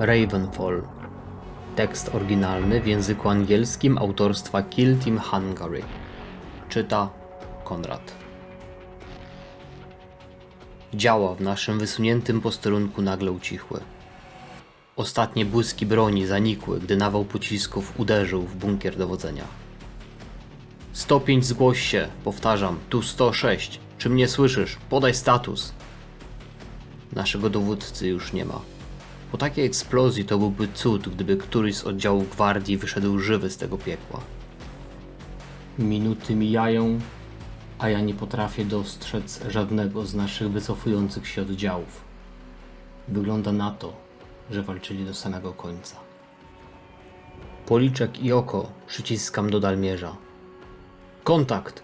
Ravenfall. Tekst oryginalny w języku angielskim autorstwa Kill Team Hungary. Czyta Konrad. Działa w naszym wysuniętym posterunku nagle ucichły. Ostatnie błyski broni zanikły, gdy nawał pocisków uderzył w bunkier dowodzenia. 105 zgłoś się, powtarzam, tu 106. Czy mnie słyszysz? Podaj status. Naszego dowódcy już nie ma. Po takiej eksplozji to byłby cud, gdyby któryś z oddziałów gwardii wyszedł żywy z tego piekła. Minuty mijają, a ja nie potrafię dostrzec żadnego z naszych wycofujących się oddziałów. Wygląda na to, że walczyli do samego końca. Policzek i oko przyciskam do dalmierza. Kontakt!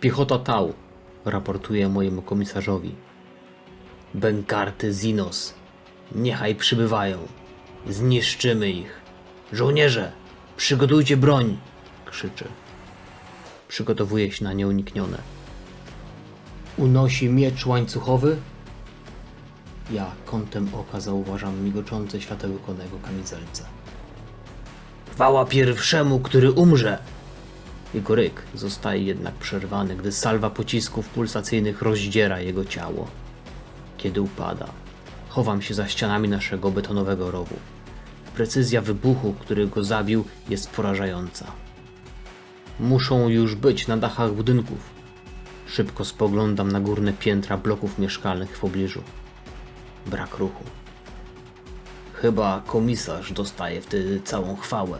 Piechota Tau! Raportuję mojemu komisarzowi. Bękarty Zinos. Niechaj przybywają. Zniszczymy ich. Żołnierze, przygotujcie broń! Krzyczy. Przygotowuje się na nieuniknione. Unosi miecz łańcuchowy? Ja kątem oka zauważam migoczące światełko na jego kamizelce. Chwała pierwszemu, który umrze! Jego ryk zostaje jednak przerwany, gdy salwa pocisków pulsacyjnych rozdziera jego ciało. Kiedy upada, chowam się za ścianami naszego betonowego rowu. Precyzja wybuchu, który go zabił, jest porażająca. Muszą już być na dachach budynków. Szybko spoglądam na górne piętra bloków mieszkalnych w pobliżu. Brak ruchu. Chyba komisarz dostaje wtedy całą chwałę,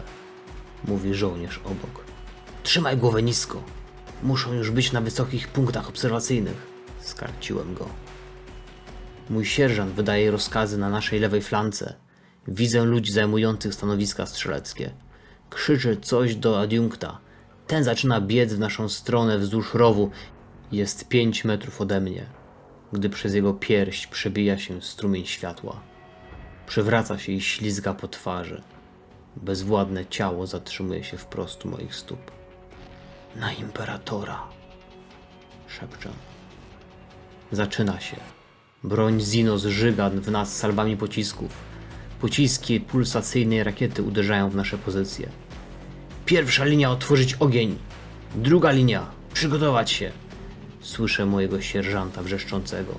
mówi żołnierz obok. Trzymaj głowę nisko. Muszą już być na wysokich punktach obserwacyjnych. Skarciłem go. Mój sierżant wydaje rozkazy na naszej lewej flance. Widzę ludzi zajmujących stanowiska strzeleckie. Krzyczy coś do adiunkta. Ten zaczyna biec w naszą stronę wzdłuż rowu. Jest pięć metrów ode mnie, gdy przez jego pierś przebija się strumień światła. Przewraca się i ślizga po twarzy. Bezwładne ciało zatrzymuje się wprost u moich stóp. Na imperatora, szepczę. Zaczyna się. Broń Zino zżyga w nas salwami pocisków. Pociski pulsacyjnej rakiety uderzają w nasze pozycje. Pierwsza linia otworzyć ogień. Druga linia przygotować się. Słyszę mojego sierżanta wrzeszczącego.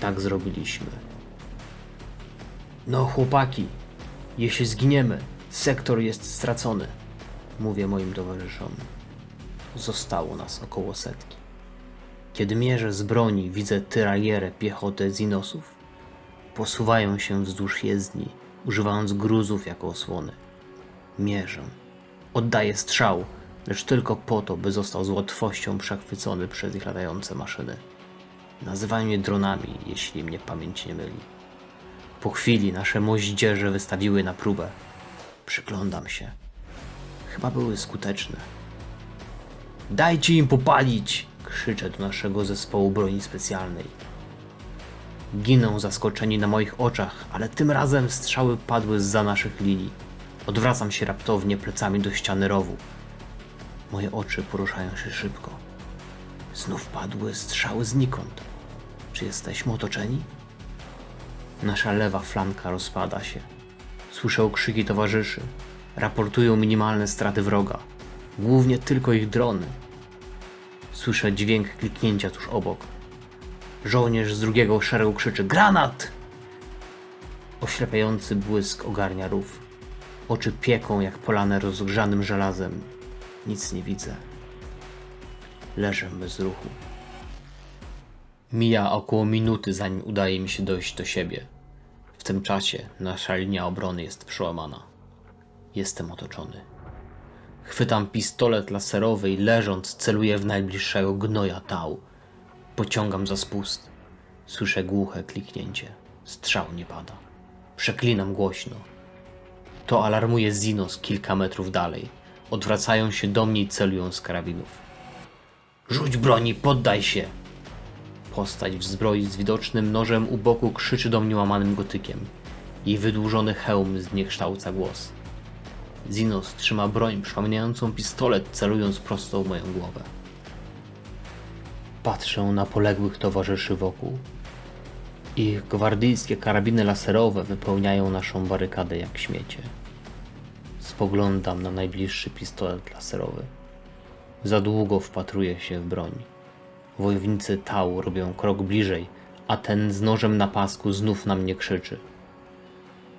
Tak zrobiliśmy. No chłopaki, jeśli zginiemy, sektor jest stracony, mówię moim towarzyszom. Zostało nas około setki. Kiedy mierzę z broni, widzę tyralierę piechotę zinosów. Posuwają się wzdłuż jezdni, używając gruzów jako osłony. Mierzę. Oddaję strzał, lecz tylko po to, by został z łatwością przechwycony przez ich latające maszyny. Nazywają je dronami, jeśli mnie pamięć nie myli. Po chwili nasze moździerze wystawiły na próbę. Przyglądam się. Chyba były skuteczne. Dajcie im popalić! Krzyczę do naszego zespołu broni specjalnej. Giną zaskoczeni na moich oczach, ale tym razem strzały padły za naszych linii. Odwracam się raptownie plecami do ściany rowu. Moje oczy poruszają się szybko. Znów padły strzały znikąd. Czy jesteśmy otoczeni? Nasza lewa flanka rozpada się. Słyszę okrzyki towarzyszy. Raportują minimalne straty wroga. Głównie tylko ich drony. Słyszę dźwięk kliknięcia tuż obok. Żołnierz z drugiego szeregu krzyczy: Granat! Oślepiający błysk ogarnia rów. Oczy pieką jak polane rozgrzanym żelazem. Nic nie widzę. Leżę bez ruchu. Mija około minuty, zanim udaje mi się dojść do siebie. W tym czasie nasza linia obrony jest przełamana. Jestem otoczony. Chwytam pistolet laserowy i leżąc celuję w najbliższego gnoja tał. Pociągam za spust. Słyszę głuche kliknięcie. Strzał nie pada. Przeklinam głośno. To alarmuje Zinos kilka metrów dalej. Odwracają się do mnie i celują z karabinów. Rzuć broni, poddaj się! Postać w zbroi z widocznym nożem u boku krzyczy do mnie łamanym gotykiem. Jej wydłużony hełm zniekształca głos. Zinos trzyma broń przypominającą pistolet, celując prosto w moją głowę. Patrzę na poległych towarzyszy wokół. Ich gwardyjskie karabiny laserowe wypełniają naszą barykadę jak śmiecie. Spoglądam na najbliższy pistolet laserowy. Za długo wpatruję się w broń. Wojownicy Tau robią krok bliżej, a ten z nożem na pasku znów na mnie krzyczy.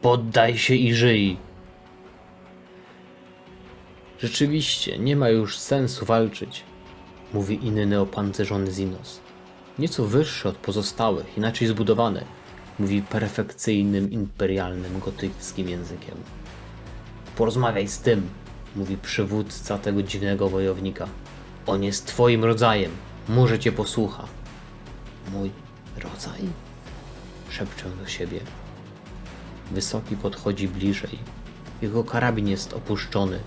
Poddaj się i żyj! Rzeczywiście, nie ma już sensu walczyć, mówi inny opancerzony Zinos. Nieco wyższy od pozostałych, inaczej zbudowany, mówi perfekcyjnym, imperialnym, gotyckim językiem. Porozmawiaj z tym, mówi przywódca tego dziwnego wojownika. On jest twoim rodzajem, może cię posłucha. Mój rodzaj? Szepczę do siebie. Wysoki podchodzi bliżej. Jego karabin jest opuszczony.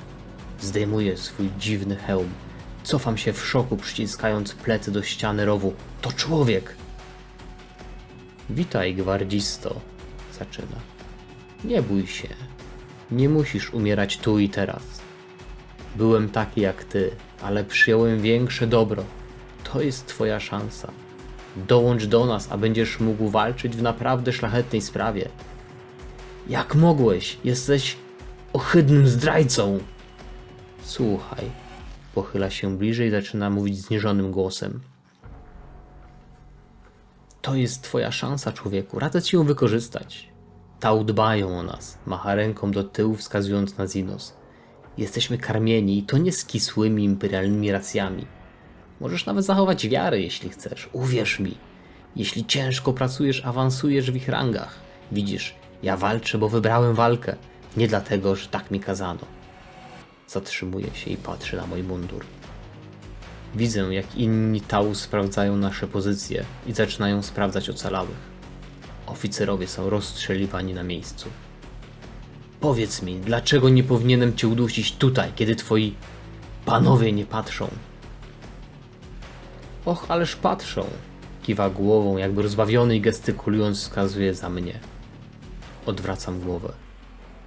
Zdejmuje swój dziwny hełm. Cofam się w szoku, przyciskając plecy do ściany rowu. To człowiek! Witaj, gwardzisto, zaczyna. Nie bój się. Nie musisz umierać tu i teraz. Byłem taki jak ty, ale przyjąłem większe dobro. To jest twoja szansa. Dołącz do nas, a będziesz mógł walczyć w naprawdę szlachetnej sprawie. Jak mogłeś? Jesteś ohydnym zdrajcą. Słuchaj. Pochyla się bliżej i zaczyna mówić zniżonym głosem. To jest twoja szansa, człowieku. Radzę ci ją wykorzystać. Tau dbają o nas. Macha ręką do tyłu, wskazując na Zinos. Jesteśmy karmieni i to nie z kisłymi imperialnymi racjami. Możesz nawet zachować wiarę, jeśli chcesz. Uwierz mi. Jeśli ciężko pracujesz, awansujesz w ich rangach. Widzisz, ja walczę, bo wybrałem walkę. Nie dlatego, że tak mi kazano. Zatrzymuje się i patrzy na mój mundur. Widzę, jak inni Tau sprawdzają nasze pozycje i zaczynają sprawdzać ocalałych. Oficerowie są rozstrzeliwani na miejscu. Powiedz mi, dlaczego nie powinienem cię udusić tutaj, kiedy twoi panowie nie patrzą? Och, ależ patrzą. Kiwa głową, jakby rozbawiony i gestykulując wskazuje za mnie. Odwracam głowę.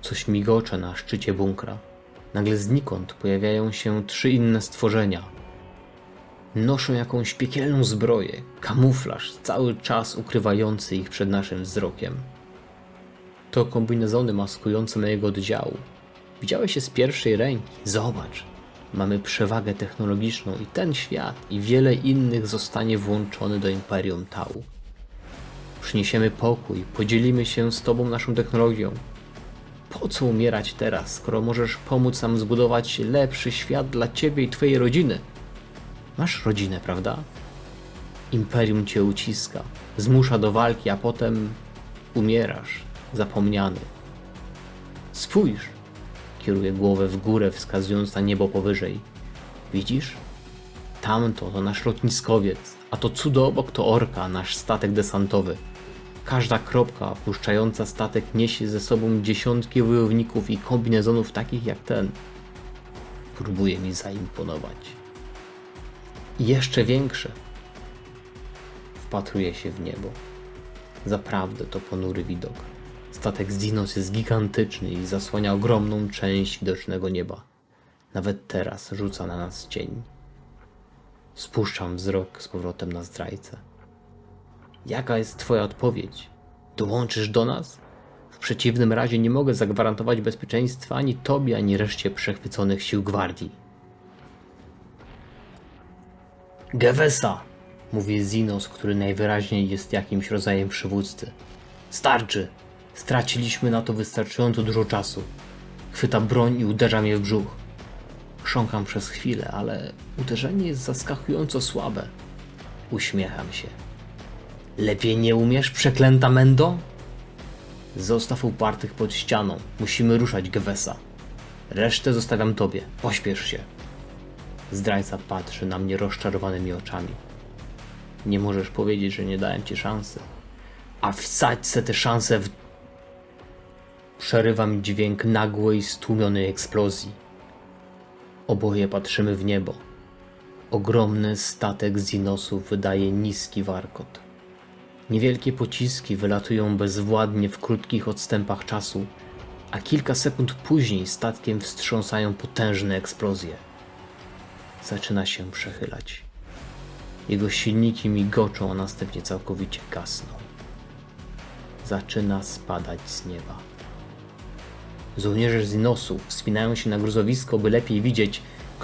Coś migocze na szczycie bunkra. Nagle znikąd pojawiają się trzy inne stworzenia. Noszą jakąś piekielną zbroję, kamuflaż cały czas ukrywający ich przed naszym wzrokiem. To kombinezony maskujące mojego oddziału. Widziałeś je z pierwszej ręki. Zobacz. Mamy przewagę technologiczną i ten świat i wiele innych zostanie włączony do Imperium Tau. Przyniesiemy pokój, podzielimy się z Tobą naszą technologią. Po co umierać teraz, skoro możesz pomóc nam zbudować lepszy świat dla Ciebie i Twojej rodziny? Masz rodzinę, prawda? Imperium Cię uciska, zmusza do walki, a potem umierasz, zapomniany. Spójrz, kieruje głowę w górę, wskazując na niebo powyżej. Widzisz? Tamto to nasz lotniskowiec, a to cudo obok to orka, nasz statek desantowy. Każda kropka opuszczająca statek niesie ze sobą dziesiątki wojowników i kombinezonów takich jak ten. Próbuje mi zaimponować. I jeszcze większe. Wpatruje się w niebo. Zaprawdę to ponury widok. Statek z Dinos jest gigantyczny i zasłania ogromną część widocznego nieba. Nawet teraz rzuca na nas cień. Spuszczam wzrok z powrotem na zdrajcę. Jaka jest Twoja odpowiedź? Dołączysz do nas? W przeciwnym razie nie mogę zagwarantować bezpieczeństwa ani Tobie, ani reszcie przechwyconych sił gwardii. Gewesa! Mówi Zinos, który najwyraźniej jest jakimś rodzajem przywódcy. Starczy! Straciliśmy na to wystarczająco dużo czasu. Chwyta broń i uderza mnie w brzuch. Chrząkam przez chwilę, ale uderzenie jest zaskakująco słabe. Uśmiecham się. Lepiej nie umiesz, przeklęta Mendo? Zostaw upartych pod ścianą. Musimy ruszać, Gewesa. Resztę zostawiam tobie. Pośpiesz się. Zdrajca patrzy na mnie rozczarowanymi oczami. Nie możesz powiedzieć, że nie dałem ci szansy. A wsadź se tę szansę w... Przerywa mi dźwięk nagłej, stłumionej eksplozji. Oboje patrzymy w niebo. Ogromny statek Zinosów wydaje niski warkot. Niewielkie pociski wylatują bezwładnie w krótkich odstępach czasu, a kilka sekund później statkiem wstrząsają potężne eksplozje. Zaczyna się przechylać. Jego silniki migoczą, a następnie całkowicie gasną. zaczyna spadać z nieba. Żołnierze z Inosu wspinają się na gruzowisko, by lepiej widzieć,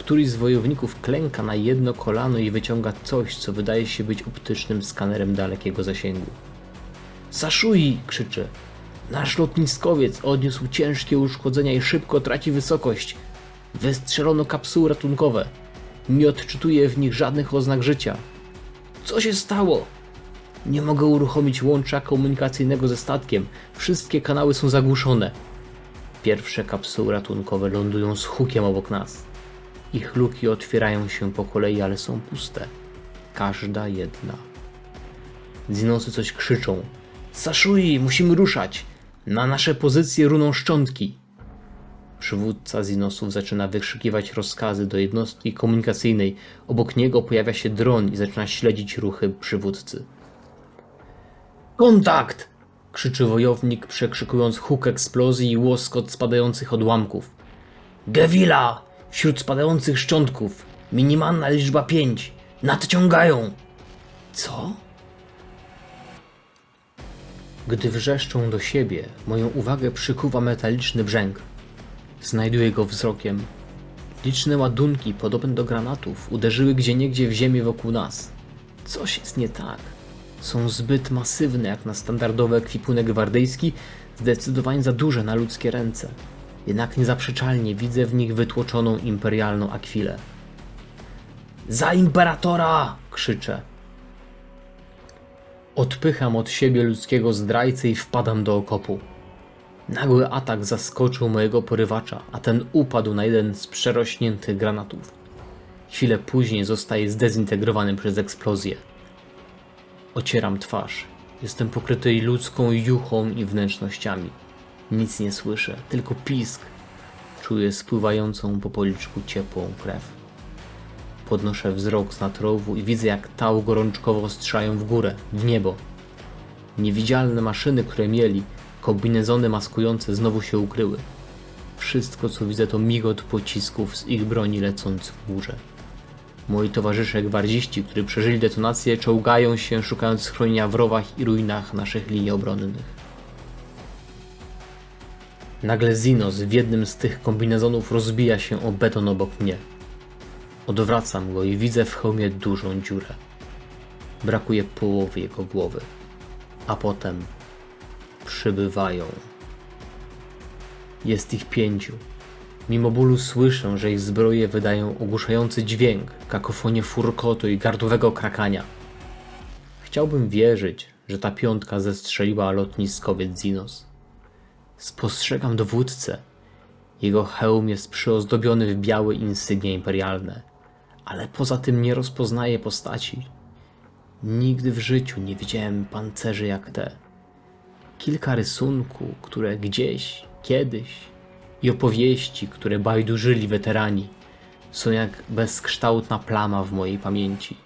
któryś z wojowników klęka na jedno kolano i wyciąga coś, co wydaje się być optycznym skanerem dalekiego zasięgu. Sashui! krzyczy. Nasz lotniskowiec odniósł ciężkie uszkodzenia i szybko traci wysokość. Wystrzelono kapsuły ratunkowe. Nie odczytuje w nich żadnych oznak życia. Co się stało? Nie mogę uruchomić łącza komunikacyjnego ze statkiem. Wszystkie kanały są zagłuszone. Pierwsze kapsuły ratunkowe lądują z hukiem obok nas. Ich luki otwierają się po kolei, ale są puste. Każda jedna. Zinosy coś krzyczą. Sashui, musimy ruszać! Na nasze pozycje runą szczątki! Przywódca Zinosów zaczyna wykrzykiwać rozkazy do jednostki komunikacyjnej. Obok niego pojawia się dron i zaczyna śledzić ruchy przywódcy. Kontakt! krzyczy wojownik, przekrzykując huk eksplozji i łoskot spadających odłamków. Gewila! Wśród spadających szczątków. Minimalna liczba 5. Nadciągają! Co? Gdy wrzeszczą do siebie, moją uwagę przykuwa metaliczny brzęk. Znajduję go wzrokiem. Liczne ładunki, podobne do granatów, uderzyły gdzieniegdzie w ziemię wokół nas. Coś jest nie tak. Są zbyt masywne jak na standardowy ekwipunek gwardyjski, zdecydowanie za duże na ludzkie ręce. Jednak niezaprzeczalnie widzę w nich wytłoczoną imperialną akwilę. Za imperatora! krzyczę. Odpycham od siebie ludzkiego zdrajcę i wpadam do okopu. Nagły atak zaskoczył mojego porywacza, a ten upadł na jeden z przerośniętych granatów. Chwilę później zostaje zdezintegrowany przez eksplozję. Ocieram twarz. Jestem pokryty ludzką juchą i wnętrznościami. Nic nie słyszę, tylko pisk. Czuję spływającą po policzku ciepłą krew. Podnoszę wzrok z nad rowu i widzę, jak tał gorączkowo strzelają w górę, w niebo. Niewidzialne maszyny, które mieli, kombinezony maskujące znowu się ukryły. Wszystko, co widzę, to migot pocisków z ich broni lecąc w górze. Moi towarzysze gwardziści, którzy przeżyli detonację, czołgają się, szukając schronienia w rowach i ruinach naszych linii obronnych. Nagle Zinos w jednym z tych kombinezonów rozbija się o beton obok mnie. Odwracam go i widzę w hełmie dużą dziurę. Brakuje połowy jego głowy. A potem przybywają. Jest ich pięciu. Mimo bólu słyszę, że ich zbroje wydają ogłuszający dźwięk, kakofonię furkotu i gardłowego krakania. Chciałbym wierzyć, że ta piątka zestrzeliła lotniskowiec Zinos. Spostrzegam dowódcę. Jego hełm jest przyozdobiony w białe insygnie imperialne, ale poza tym nie rozpoznaję postaci. Nigdy w życiu nie widziałem pancerzy jak te. Kilka rysunków, które gdzieś, kiedyś i opowieści, które bajdurzyli weterani, są jak bezkształtna plama w mojej pamięci.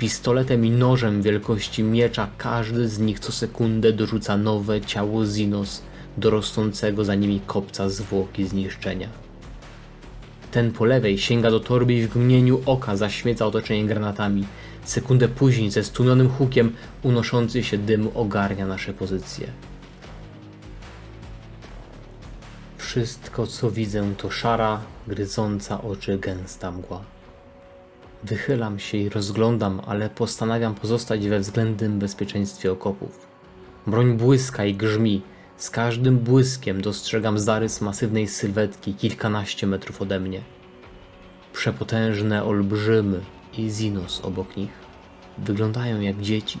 Pistoletem i nożem wielkości miecza każdy z nich co sekundę dorzuca nowe ciało Zinos do rosnącego za nimi kopca zwłoki zniszczenia. Ten po lewej sięga do torby i w mgnieniu oka zaśmieca otoczenie granatami. Sekundę później ze stłumionym hukiem unoszący się dym ogarnia nasze pozycje. Wszystko co widzę to szara, gryząca oczy gęsta mgła. Wychylam się i rozglądam, ale postanawiam pozostać we względnym bezpieczeństwie okopów. Broń błyska i grzmi. Z każdym błyskiem dostrzegam zarys masywnej sylwetki kilkanaście metrów ode mnie. Przepotężne olbrzymy i Zinos obok nich wyglądają jak dzieci.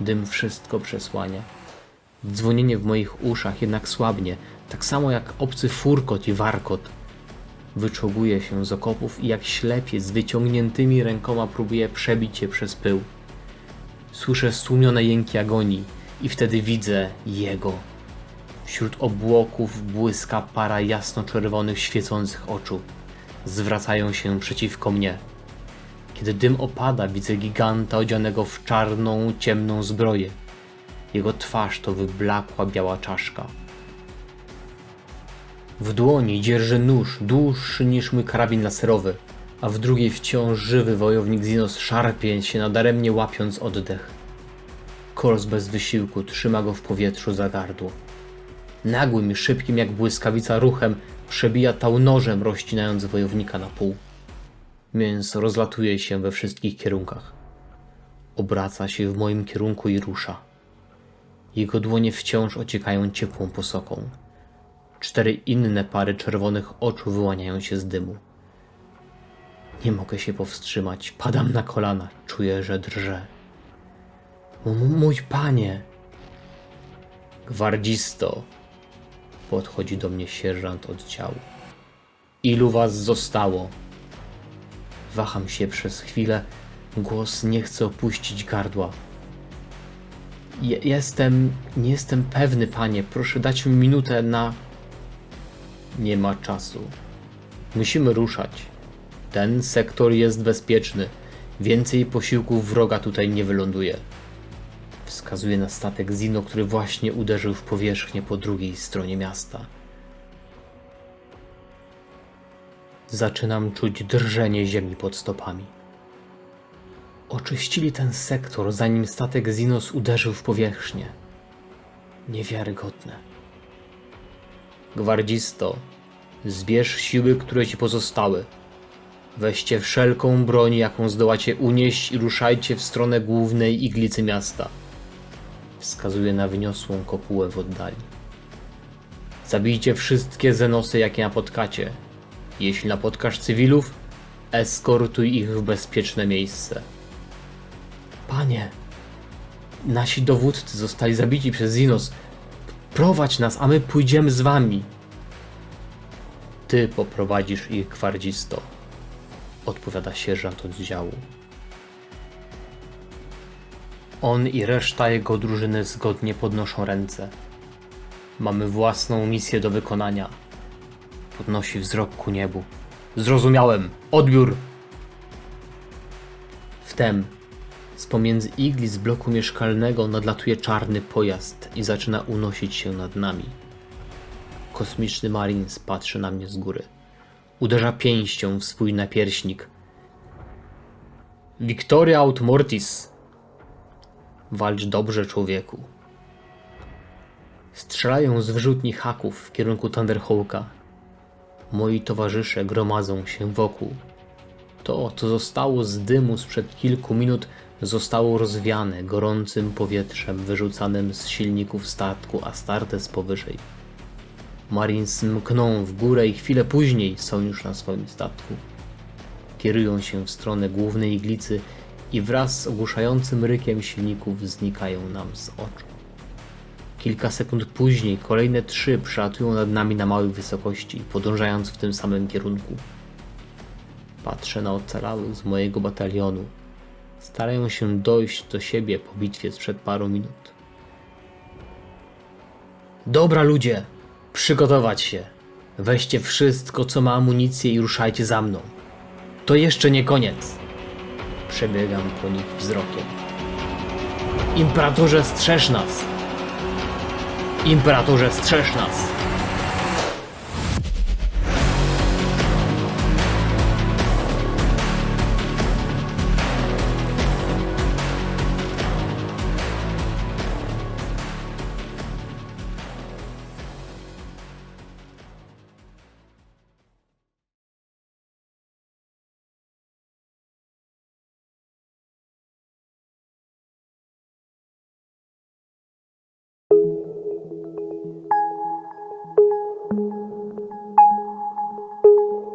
Dym wszystko przesłania. Dzwonienie w moich uszach jednak słabnie, tak samo jak obcy furkot i warkot. Wyczołguje się z okopów i jak ślepiec z wyciągniętymi rękoma próbuje przebić się przez pył. Słyszę stłumione jęki agonii i wtedy widzę jego. Wśród obłoków błyska para jasno-czerwonych, świecących oczu. Zwracają się przeciwko mnie. Kiedy dym opada, widzę giganta odzianego w czarną, ciemną zbroję. Jego twarz to wyblakła biała czaszka. W dłoni dzierży nóż dłuższy niż mój karabin laserowy, a w drugiej wciąż żywy wojownik Zinos szarpie się nadaremnie łapiąc oddech. Kors bez wysiłku trzyma go w powietrzu za gardło. Nagłym i szybkim jak błyskawica ruchem przebija tał nożem, rozcinając wojownika na pół. Mięso rozlatuje się we wszystkich kierunkach. Obraca się w moim kierunku i rusza. Jego dłonie wciąż ociekają ciepłą posoką. Cztery inne pary czerwonych oczu wyłaniają się z dymu. Nie mogę się powstrzymać. Padam na kolana. Czuję, że drżę. M- mój panie! Gwardzisto! Podchodzi do mnie sierżant oddziału. Ilu was zostało? Waham się przez chwilę. Głos nie chce opuścić gardła. Je- jestem. Nie jestem pewny, panie. Proszę dać mi minutę na. Nie ma czasu. Musimy ruszać. Ten sektor jest bezpieczny. Więcej posiłków wroga tutaj nie wyląduje. Wskazuje na statek Zino, który właśnie uderzył w powierzchnię po drugiej stronie miasta. Zaczynam czuć drżenie ziemi pod stopami. Oczyścili ten sektor, zanim statek Zinos uderzył w powierzchnię. Niewiarygodne. Gwardzisto, zbierz siły, które ci pozostały. Weźcie wszelką broń, jaką zdołacie unieść i ruszajcie w stronę głównej iglicy miasta. Wskazuje na wyniosłą kopułę w oddali. Zabijcie wszystkie zenosy, jakie napotkacie. Jeśli napotkasz cywilów, eskortuj ich w bezpieczne miejsce. Panie, nasi dowódcy zostali zabici przez Zinos. Prowadź nas, a my pójdziemy z wami. Ty poprowadzisz ich gwardzisto, odpowiada sierżant oddziału. On i reszta jego drużyny zgodnie podnoszą ręce. Mamy własną misję do wykonania. Podnosi wzrok ku niebu. Zrozumiałem. Odbiór. Wtem z pomiędzy igli z bloku mieszkalnego nadlatuje czarny pojazd i zaczyna unosić się nad nami. Kosmiczny Marines patrzy na mnie z góry. Uderza pięścią w swój napierśnik. Victoria aut mortis. Walcz dobrze, człowieku. Strzelają z wyrzutni haków w kierunku Thunderhawka. Moi towarzysze gromadzą się wokół. To, co zostało z dymu sprzed kilku minut, zostało rozwiane gorącym powietrzem wyrzucanym z silników statku Astartes powyżej. Marines mkną w górę i chwilę później są już na swoim statku. Kierują się w stronę głównej iglicy i wraz z ogłuszającym rykiem silników znikają nam z oczu. Kilka sekund później kolejne trzy przelatują nad nami na małej wysokości, podążając w tym samym kierunku. Patrzę na ocalałych z mojego batalionu. Starają się dojść do siebie po bitwie sprzed paru minut. Dobra ludzie, przygotować się. Weźcie wszystko, co ma amunicję i ruszajcie za mną. To jeszcze nie koniec. Przebiegam po nich wzrokiem. Imperatorze, strzeż nas! Imperatorze, strzeż nas!